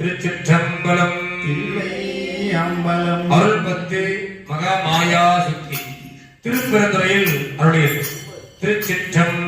திருச்சிற்றம்பலம். அம்பலம். அருள் பத்து மகா மாயா சுத்தி திருப்பெருந்துறையில் அருளியது. திருச்சிற்றம்பலம்.